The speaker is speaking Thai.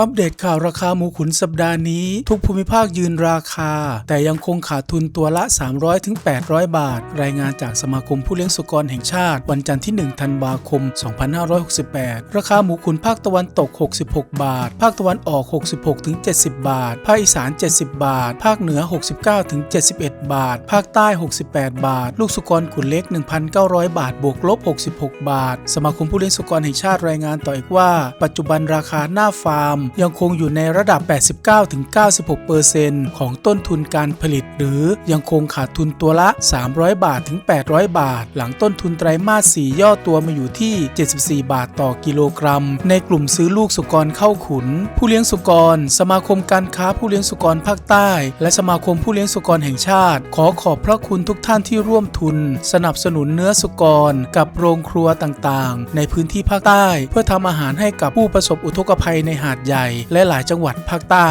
อัปเดตข่าวราคาหมูขุนสัปดาห์นี้ ทุกภูมิภาคยืนราคา แต่ยังคงขาดทุนตัวละ300-800ถึง800 บาท รายงานจากสมาคมผู้เลี้ยงสุกรแห่งชาติ วันจันทร์ที่ 1 ธันวาคม 2568 ราคาหมูขุนภาคตะวันตก 66 บาท ภาคตะวันออก 66ถึง70 บาท ภาคอีสาน 70 บาท ภาคเหนือ 69ถึง71 บาท ภาคใต้ 68 บาท ลูกสุกรขุนเล็ก 1,900 บาท บวกลบ 66 บาท สมาคมผู้เลี้ยงสุกรแห่งชาติรายงานต่ออีกว่า ปัจจุบันราคาหน้าฟาร์มยังคงอยู่ในระดับ 89-96%ของต้นทุนการผลิต หรือยังคงขาดทุนตัวละ 300 บาทถึง 800 บาท หลังต้นทุนไตรมาส 4 ย่อตัวมาอยู่ที่ 74 บาทต่อกิโลกรัม ในกลุ่มซื้อลูกสุกรเข้าขุน ผู้เลี้ยงสุกร สมาคมการค้าผู้เลี้ยงสุกรภาคใต้ และสมาคมผู้เลี้ยงสุกรแห่งชาติ ขอขอบพระคุณทุกท่านที่ร่วมทุน สนับสนุนเนื้อสุกร กับโรงครัวต่างๆ ในพื้นที่ภาคใต้ เพื่อทำอาหารให้กับผู้ประสบอุทกภัยในหาดใหญ่ใหญ่และหลายจังหวัดภาคใต้